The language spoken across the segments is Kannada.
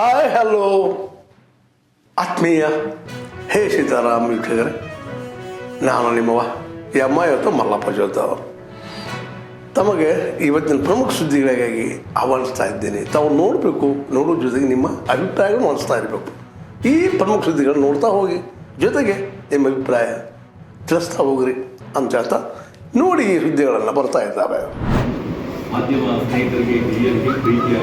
ಹಾಯ್ ಹಲೋ ಆತ್ಮೀಯ, ಹೇ ಸೀತಾರಾಮ್ ವೀಕ್ಷಕರೇ, ನಾನು ನಿಮ್ಮವ ಎಮ್ಮ ಇವತ್ತು ಮಲ್ಲಪ್ಪ ಜೋತಾವ್ ತಮಗೆ ಇವತ್ತಿನ ಪ್ರಮುಖ ಸುದ್ದಿಗಳಿಗಾಗಿ ಆಹ್ವಾನಿಸ್ತಾ ಇದ್ದೇನೆ. ತಾವು ನೋಡಬೇಕು, ನೋಡೋ ಜೊತೆಗೆ ನಿಮ್ಮ ಅಭಿಪ್ರಾಯಗಳು ಮಾಡಿಸ್ತಾ ಇರಬೇಕು. ಈ ಪ್ರಮುಖ ಸುದ್ದಿಗಳನ್ನು ನೋಡ್ತಾ ಹೋಗಿ, ಜೊತೆಗೆ ನಿಮ್ಮ ಅಭಿಪ್ರಾಯ ತಿಳಿಸ್ತಾ ಹೋಗ್ರಿ ಅಂತ ಹೇಳ್ತಾ ನೋಡಿ ಈ ಸುದ್ದಿಗಳನ್ನು ಬರ್ತಾ ಇದ್ದಾವೆ. ಮಾಧ್ಯಮ ಸ್ನೇಹಿತರಿಗೆ ಪ್ರೀತಿಯ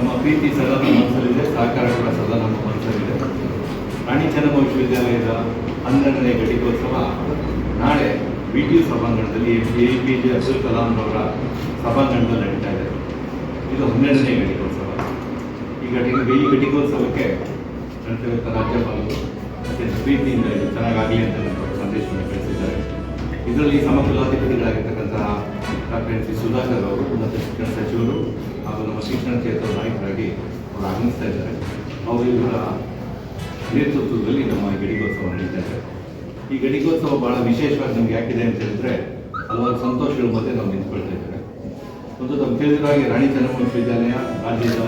ನಮ್ಮ ಪ್ರೀತಿ ಸದಾ ನಮ್ಮ ಮನಸ್ಸಲ್ಲಿದೆ, ಸಹಕಾರ ಕೂಡ ಸದಾ ನಮ್ಮ ಮನಸ್ಸಲ್ಲಿದೆ. ರಾಣಿ ಚೆನ್ನಮ್ಮ ವಿಶ್ವವಿದ್ಯಾಲಯದ ಹನ್ನೆರಡನೇ ಘಟಿಕೋತ್ಸವ ನಾಳೆ ಬಿ ಟಿ ಯು ಸಭಾಂಗಣದಲ್ಲಿ A P J Abdul Kalam ಅವರ ಸಭಾಂಗಣದಲ್ಲಿ ನಡೀತಾ ಇದೆ. ಇದು ಹನ್ನೆರಡನೇ ಘಟಿಕೋತ್ಸವ. ಈ ಘಟಿಕ ಈ ಘಟಿಕೋತ್ಸವಕ್ಕೆ ನಡ್ತಿರುವಂಥ ರಾಜ್ಯಪಾಲರು ಅತ್ಯಂತ ಪ್ರೀತಿಯಿಂದ ಇದು ಚೆನ್ನಾಗಾಗಲಿ ಅಂತ ಸಂದೇಶವನ್ನು ಕಳಿಸಿದ್ದಾರೆ. ಇದರಲ್ಲಿ ಸಮಕಲಾಧಿಪತಿಗಳಾಗಿರ್ತಕ್ಕಂತಹ ಡಾಕ್ಟರ್ ಎನ್ ಸಿ ಸುಧಾಕರ್ ಅವರು, ಉನ್ನತ ಶಿಕ್ಷಣ ಸಚಿವರು ಹಾಗೂ ನಮ್ಮ ಶಿಕ್ಷಣ ಕ್ಷೇತ್ರದ ನಾಯಕರಾಗಿ ಅವರು ಆಗಮಿಸ್ತಾ ಇದ್ದಾರೆ. ಅವರು ಇವರ ನೇತೃತ್ವದಲ್ಲಿ ನಮ್ಮ ಗಡಿಗೋತ್ಸವ ನಡೀತಾ ಇದೆ. ಈ ಗಡಿಗೋತ್ಸವ ಬಹಳ ವಿಶೇಷವಾಗಿ ನಮ್ಗೆ ಯಾಕಿದೆ ಅಂತ ಹೇಳಿದ್ರೆ ಹಲವಾರು ಸಂತೋಷಗಳ ಮಧ್ಯೆ ನಾವು ನಿಂತ್ಕೊಳ್ತಾ ಇದ್ದಾರೆ. ಒಂದು ನಮ್ಗೆ ತಿಳಿದಿರೋ ರಾಣಿ ಚೆನ್ನಮ್ಮ ವಿಶ್ವವಿದ್ಯಾಲಯ, ರಾಜ್ಯದ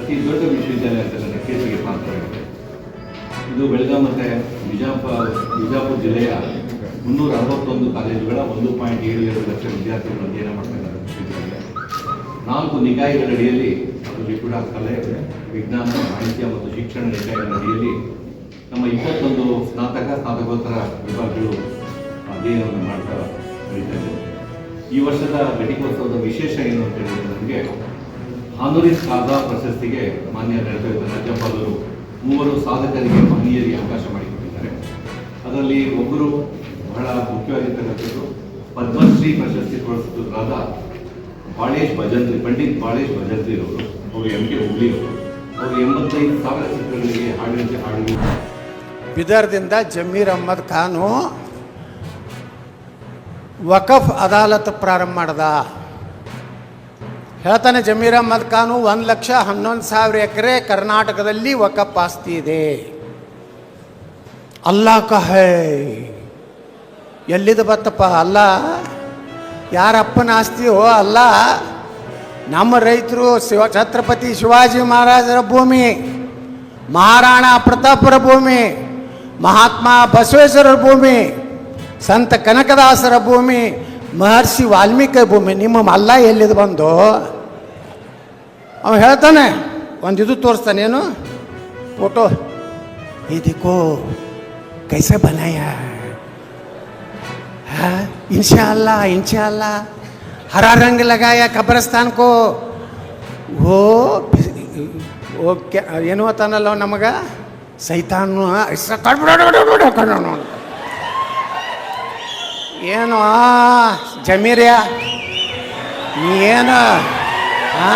ಅತಿ ದೊಡ್ಡ ವಿಶ್ವವಿದ್ಯಾಲಯ ಅಂತ ನನ್ನ ಪಾತ್ರವಾಗಿದೆ. ಇದು ಬೆಳಗಾಂ ಮತ್ತೆ ಬಿಜಾಪುರ ಬಿಜಾಪುರ ಜಿಲ್ಲೆಯ ಮುನ್ನೂರ ಅರವತ್ತೊಂದು ಕಾಲೇಜುಗಳ ಒಂದು ಪಾಯಿಂಟ್ ಏಳು ಎರಡು ಲಕ್ಷ ವಿದ್ಯಾರ್ಥಿಗಳು ಅಧ್ಯಯನ ಮಾಡ್ತಾ ವಿಶ್ವವಿದ್ಯಾಲಯ ನಾಲ್ಕು ನಿಕಾಯಗಳ ಅಡಿಯಲ್ಲಿ ಅದರಲ್ಲಿ ಕೂಡ ಕಲೆ ವಿಜ್ಞಾನ ಸಾಹಿತ್ಯ ಮತ್ತು ಶಿಕ್ಷಣ ನಿಕಾಯಗಳ ಅಡಿಯಲ್ಲಿ ನಮ್ಮ ಇಪ್ಪತ್ತೊಂದು ಸ್ನಾತಕ ಸ್ನಾತಕೋತ್ತರ ವಿಭಾಗಗಳು ಅಧ್ಯಯನವನ್ನು ಮಾಡ್ತಾ ನಡೀತಾ ಇದೆ. ಈ ವರ್ಷದ ಘಟಿಕೋತ್ಸವದ ವಿಶೇಷ ಏನು ಅಂತ ಹೇಳಿದ್ರೆ ನಮಗೆ ಹಾನೂರಿ ಕಾಜಾ ಪ್ರಶಸ್ತಿಗೆ ಮಾನ್ಯ ನಡೆದ ರಾಜ್ಯಪಾಲರು ಮೂವರು ಸಾಧಕರಿಗೆ ಮಹನೀಯರಿಗೆ ಅವಕಾಶ ಮಾಡಿಕೊಟ್ಟಿದ್ದಾರೆ. ಅದರಲ್ಲಿ ಒಬ್ಬರು ಬಹಳ ಮುಖ್ಯವಾಗಿರ್ತಕ್ಕಂಥದ್ದು ಪದ್ಮಶ್ರೀ ಪ್ರಶಸ್ತಿ ಪುರಸ್ಕೃತರಾದ ಬಾಳೇಶ್ ಭಜಂತ್ರಿ, ಪಂಡಿತ್ ಬಾಳೇಶ್ ಭಜಂತ್ರಿ ಅವರು ಅವರು ಎಂ ಕೆ ಹುಬ್ಳಿ ಅವರು. ಅವರು ಎಂಬತ್ತೈದು ಸಾವಿರ ಚಿತ್ರಗಳಿಗೆ ಹಾಡಿದಂತೆ ಹಾಡಿ ಬಿದರ್ದಿಂದ ಜಮೀರ್ ಅಹ್ಮದ್ ಖಾನು ವಕಫ್ ಅದಾಲತ್ ಪ್ರಾರಂಭ ಮಾಡ್ದ. ಹೇಳ್ತಾನೆ ಜಮೀರ್ ಅಹ್ಮದ್ ಖಾನು, ಒಂದು ಲಕ್ಷ ಹನ್ನೊಂದು ಸಾವಿರ ಎಕರೆ ಕರ್ನಾಟಕದಲ್ಲಿ ವಕಫ್ ಆಸ್ತಿ ಇದೆ. ಅಲ್ಲ ಕಹೇ. ಎಲ್ಲಿದ ಬತ್ತಪ್ಪ? ಅಲ್ಲ ಯಾರಪ್ಪನ ಆಸ್ತಿಯೋ ಅಲ್ಲ. ನಮ್ಮ ರೈತರು ಶಿವ ಛತ್ರಪತಿ ಶಿವಾಜಿ ಮಹಾರಾಜರ ಭೂಮಿ, ಮಹಾರಾಣ ಪ್ರತಾಪರ ಭೂಮಿ, ಮಹಾತ್ಮ ಬಸವೇಶ್ವರರ ಭೂಮಿ, ಸಂತ ಕನಕದಾಸರ ಭೂಮಿ, ಮಹರ್ಷಿ ವಾಲ್ಮೀಕಿ ಭೂಮಿ, ನಿಮ್ಮ ಮಲ್ಲ ಎಲ್ಲಿದು ಬಂದು? ಅವ ಹೇಳ್ತಾನೆ, ಒಂದು ಇದು ತೋರಿಸ್ತಾನೇನು ಫೋಟೋ. ಇದಕ್ಕೋ ಕೈಸ ಬನಾಯ हाँ इंशाल्लाह इंशाल्लाह हरा रंग लगाया कब्रस्तान को वो वो क्या ಏನು ಅಂತಾನಲ್ಲ ನಮಗ ಸೈತಾನು ಇಷ್ಟ ಕಡ್ಬಿಡ ಕಣ್ಣು ಏನು ಜಮೀರ್ಯ ನೀ ಏನು ಆ?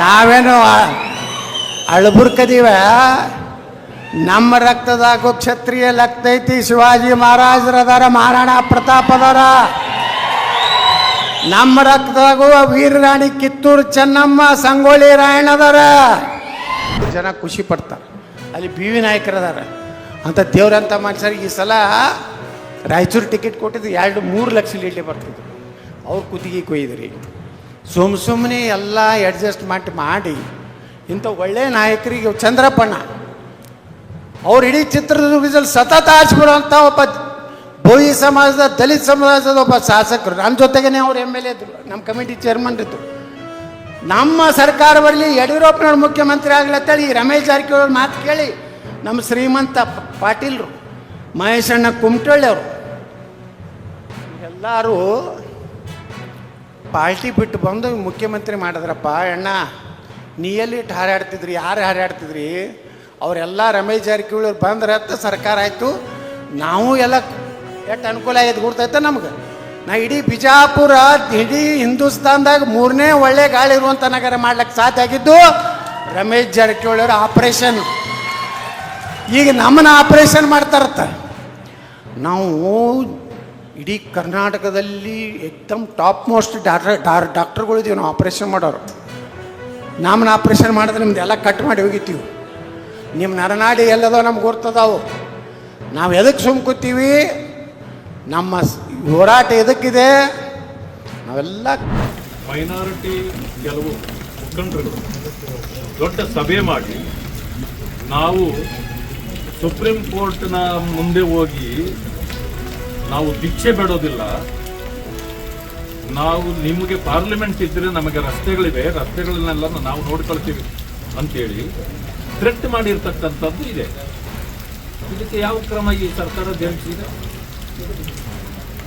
ನಾವೇನು ಅಳಬುರ್ಕದೀವ ನಮ್ಮ ರಕ್ತದಾಗು ಕ್ಷತ್ರಿಯ ರಕ್ತ ಐತಿ ಶಿವಾಜಿ ಮಹಾರಾಜರದಾರ ಮಹಾರಾಣ ಪ್ರತಾಪದಾರ. ನಮ್ಮ ರಕ್ತದಾಗು ವೀರರಾಣಿ ಕಿತ್ತೂರು ಚೆನ್ನಮ್ಮ ಸಂಗೊಳ್ಳಿ ರಾಯಣ್ಣದಾರ. ಜನ ಖುಷಿ ಪಡ್ತಾರೆ. ಅಲ್ಲಿ ಬಿ ವಿ ನಾಯಕರದಾರ. ಅಂತ ದೇವ್ರಂತ ಮನುಷ್ಯರಿಗೆ ಈ ಸಲ ರಾಯಚೂರು ಟಿಕೆಟ್ ಕೊಟ್ಟಿದ್ದು ಎರಡು ಮೂರು ಲಕ್ಷ ಲೀಟ್ಲಿ ಬರ್ತಿದ್ರು ಅವ್ರು ಕುತ್ತಿಗೆ ಕೊಯ್ದ್ರಿ. ಸುಮ್ ಸುಮ್ಮನೆ ಎಲ್ಲ ಅಡ್ಜಸ್ಟ್ ಮಾಡಿ ಮಾಡಿ ಇಂಥ ಒಳ್ಳೆ ನಾಯಕರಿಗೆ ಚಂದ್ರಪ್ಪಣ್ಣ. ಅವ್ರು ಇಡೀ ಚಿತ್ರದುರ್ಗದಲ್ಲಿ ಸತತ ಆರಿಸ್ಬಿಡುವಂಥ ಒಬ್ಬ ಬೋಯಿ ಸಮಾಜದ, ದಲಿತ ಸಮಾಜದ ಒಬ್ಬ ಶಾಸಕರು. ನನ್ನ ಜೊತೆಗೇನೆ ಅವ್ರು ಎಂ ಎಲ್ ಎ ಇದ್ರು. ನಮ್ಮ ಕಮಿಟಿ ಚೇರ್ಮನ್ ಇದ್ರು. ನಮ್ಮ ಸರ್ಕಾರ ಬರಲಿ, ಯಡಿಯೂರಪ್ಪನವ್ರು ಮುಖ್ಯಮಂತ್ರಿ ಆಗ್ಲತ್ತೇಳಿ ಈ ರಮೇಶ್ ಜಾರಕಿಹೊಳಿ ಮಾತು ಕೇಳಿ ನಮ್ಮ ಶ್ರೀಮಂತ ಪಾಟೀಲ್ರು, ಮಹೇಶಣ್ಣ ಕುಮಟಳ್ಳಿ ಅವರು. ಎಲ್ಲರೂ ಪಾರ್ಟಿ ಬಿಟ್ಟು ಬಂದು ಮುಖ್ಯಮಂತ್ರಿ ಮಾಡಿದ್ರಪ್ಪ, ಅಣ್ಣ, ನೀ ಎಲ್ಲಿ ಹಾರಾಡ್ತಿದ್ರಿ, ಯಾರು ಹಾರಾಡ್ತಿದ್ರಿ? ಅವರೆಲ್ಲ ರಮೇಶ್ ಜಾರಕಿಹೊಳಿ ಬಂದ್ರೆ ಅಂತ ಸರ್ಕಾರ ಆಯಿತು. ನಾವು ಎಲ್ಲ ಎಷ್ಟು ಅನುಕೂಲ ಆಯ್ತು ಗುರ್ತೈತೆ ನಮ್ಗೆ? ನಾ ಇಡೀ ಬಿಜಾಪುರ, ಇಡೀ ಹಿಂದೂಸ್ತಾನ್ದಾಗ ಮೂರನೇ ಒಳ್ಳೆ ಗಾಳಿ ಇರುವಂಥ ನಗರ ಮಾಡ್ಲಿಕ್ಕೆ ಸಾಧ್ಯ ಆಗಿದ್ದು ರಮೇಶ್ ಜಾರಕಿಹೊಳಿ ಅವರ ಆಪ್ರೇಷನ್ ಈಗ ನಮ್ಮನ್ನ ಆಪ್ರೇಷನ್ ಮಾಡ್ತಾರತ್ತ. ನಾವು ಇಡೀ ಕರ್ನಾಟಕದಲ್ಲಿ ಎಕ್ದಮ್ ಟಾಪ್ ಮೋಸ್ಟ್ ಡಾಕ್ಟರ್ ಡಾಕ್ಟರ್ಗಳಿದ್ದೀವಿ ನಾವು ಆಪ್ರೇಷನ್ ಮಾಡೋರು. ನಮ್ಮನ್ನ ಆಪ್ರೇಷನ್ ಮಾಡಿದ್ರೆ ನಿಮ್ದು ಎಲ್ಲ ಕಟ್ ಮಾಡಿ ಹೋಗಿತ್ತೀವಿ. ನಿಮ್ಮ ನರನಾಡಿ ಎಲ್ಲದೋ ನಮ್ಗೆ ಗೊತ್ತದಾವು ನಾವು ಎದಕ್ಕೆ ಸುಮ್ಕುತ್ತೀವಿ ನಮ್ಮ ಹೋರಾಟ ಎದಕ್ಕಿದೆ? ನಾವೆಲ್ಲ ಮೈನಾರಿಟಿ ಕೆಲವು ಮುಖಂಡರು ದೊಡ್ಡ ಸಭೆ ಮಾಡಿ ನಾವು ಸುಪ್ರೀಂ ಕೋರ್ಟ್ನ ಮುಂದೆ ಹೋಗಿ ನಾವು ಭಿಕ್ಷೆ ಬೇಡೋದಿಲ್ಲ. ನಾವು ನಿಮಗೆ ಪಾರ್ಲಿಮೆಂಟ್ ಇದ್ದರೆ ನಮಗೆ ರಸ್ತೆಗಳಿವೆ ರಸ್ತೆಗಳನ್ನೆಲ್ಲ ನಾವು ನೋಡ್ಕೊಳ್ತೀವಿ ಅಂತೇಳಿ ಥ್ರೆಟ್ ಮಾಡಿರ್ತಕ್ಕಂಥದ್ದು ಇದೆ. ಇದಕ್ಕೆ ಯಾವ ಕ್ರಮ ಈ ಸರ್ಕಾರ ಜನಿಸಿದೆ?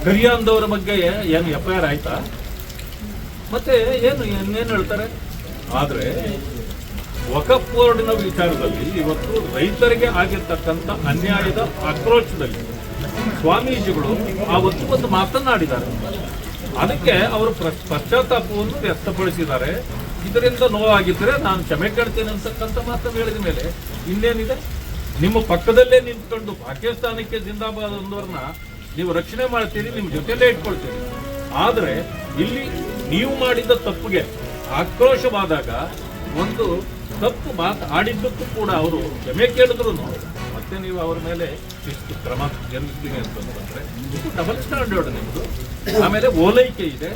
ಗರಿಯಾಂದವರ ಬಗ್ಗೆ ಏನು ಎಫ್ ಐ ಆರ್ ಆಯ್ತಾ? ಮತ್ತೆ ಏನು ಇನ್ನೇನು ಹೇಳ್ತಾರೆ? ಆದರೆ ವಕಫ್ ವಿಚಾರದಲ್ಲಿ ಇವತ್ತು ರೈತರಿಗೆ ಆಗಿರ್ತಕ್ಕಂಥ ಅನ್ಯಾಯದ ಆಕ್ರೋಶದಲ್ಲಿ ಸ್ವಾಮೀಜಿಗಳು ಆವತ್ತು ಒಂದು ಮಾತನಾಡಿದ್ದಾರೆ ಅದಕ್ಕೆ ಅವರು ಪಶ್ಚಾತ್ತಾಪವನ್ನು ವ್ಯಕ್ತಪಡಿಸಿದ್ದಾರೆ. ಇದರಿಂದ ನೋವಾಗಿದ್ದರೆ ನಾನು ಕ್ಷಮೆ ಕೇಳ್ತೇನೆ ಅಂತಕ್ಕಂಥ ಮಾತನ್ನು ಹೇಳಿದ ಮೇಲೆ ಇನ್ನೇನಿದೆ? ನಿಮ್ಮ ಪಕ್ಕದಲ್ಲೇ ನಿಂತ್ಕೊಂಡು ಪಾಕಿಸ್ತಾನಕ್ಕೆ ಜಿಂದಾಬಾದ್ ಅಂದವ್ರನ್ನ ನೀವು ರಕ್ಷಣೆ ಮಾಡ್ತೀರಿ, ನಿಮ್ಮ ಜೊತೆಲೇ ಇಟ್ಕೊಳ್ತೀರಿ. ಆದರೆ ಇಲ್ಲಿ ನೀವು ಮಾಡಿದ ತಪ್ಪಿಗೆ ಆಕ್ರೋಶವಾದಾಗ ಒಂದು ತಪ್ಪು ಮಾತು ಆಡಿದ್ದಕ್ಕೂ ಕೂಡ ಅವರು ಕ್ಷಮೆ ಕೇಳಿದ್ರು ಮತ್ತೆ ನೀವು ಅವರ ಮೇಲೆ ಎಷ್ಟು ಕ್ರಮ ಜರುಗಿಸ್ತೀನಿ ಅಂತಂದ್ರೆ ಡಬಲ್ ಸ್ಟ್ಯಾಂಡರ್ಡ್ ನಿಮ್ಮದು ಆಮೇಲೆ ಓಲೈಕೆ ಇದೆ.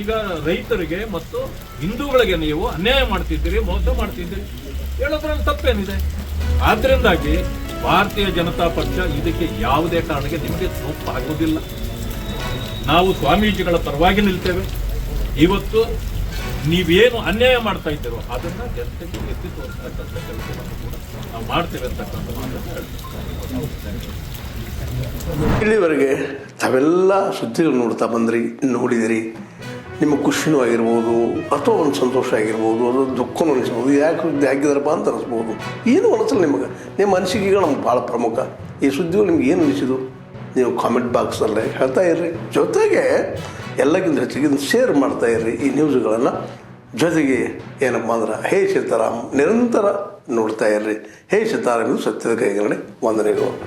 ಈಗ ರೈತರಿಗೆ ಮತ್ತು ಹಿಂದೂಗಳಿಗೆ ನೀವು ಅನ್ಯಾಯ ಮಾಡ್ತಿದ್ದೀರಿ, ಮೋಸ ಮಾಡ್ತಿದ್ದೀರಿ ಹೇಳೋದ್ರಲ್ಲಿ ತಪ್ಪೇನಿದೆ. ಆದ್ರಿಂದಾಗಿ ಭಾರತೀಯ ಜನತಾ ಪಕ್ಷ ಇದಕ್ಕೆ ಯಾವುದೇ ಕಾರಣಕ್ಕೆ ನಿಮಗೆ ಆಗೋದಿಲ್ಲ ನಾವು ಸ್ವಾಮೀಜಿಗಳ ಪರವಾಗಿ ನಿಲ್ತೇವೆ. ಇವತ್ತು ನೀವೇನು ಅನ್ಯಾಯ ಮಾಡ್ತಾ ಇದ್ದೀರೋ ಅದನ್ನ ಜನತೆಗೆ ಎತ್ತಿ ತೋರಿಸ್ತಕ್ಕಂಥ ಕೆಲಸವನ್ನು ಕೂಡ ನಾವು ಮಾಡ್ತೇವೆ ಅಂತಕ್ಕಂಥ ಮಾತನ್ನು ಹೇಳ್ತೇವೆ ಇಲ್ಲಿವರೆಗೆ ತಾವೆಲ್ಲ ಸುದ್ದಿಗಳು ನೋಡ್ತಾ ಬಂದ್ರಿ, ನೋಡಿದಿರಿ. ನಿಮ್ಮ ಖುಷಿನೂ ಆಗಿರ್ಬೋದು ಅಥವಾ ಒಂದು ಸಂತೋಷ ಆಗಿರ್ಬೋದು ಅಥವಾ ದುಃಖನೂ ಅನಿಸ್ಬೋದು, ಯಾಕೆ ಸುದ್ದಿ ಹಾಕಿದಾರಪ್ಪ ಅಂತ ಅನಿಸ್ಬೋದು. ಏನು ಅನಿಸಲ್ಲ ನಿಮಗೆ. ನಿಮ್ಮ ಅನಿಸಿಕೆಗಳು ನಮ್ಗೆ ಭಾಳ ಪ್ರಮುಖ. ಈ ಸುದ್ದಿಗಳು ನಿಮ್ಗೆ ಏನು ಅನಿಸಿದು ನೀವು ಕಾಮೆಂಟ್ ಬಾಕ್ಸಲ್ಲೇ ಹೇಳ್ತಾ ಇರ್ರಿ. ಜೊತೆಗೆ ಎಲ್ಲಕ್ಕಿಂತ ಹೆಚ್ಚಿಗೆ ಶೇರ್ ಮಾಡ್ತಾ ಇರ್ರಿ ಈ ನ್ಯೂಸ್ಗಳನ್ನು ಜೊತೆಗೆ ಏನಪ್ಪ ಅಂದ್ರೆ ಹೇ ಸೀತಾರಾಮ್ ನಿರಂತರ ನೋಡ್ತಾ ಇರ್ರಿ. ಹೇ ಸೀತಾರಾಮ್ ಸತ್ಯದ ಕೈಗರಣೆ ವಂದನೆಗಳು.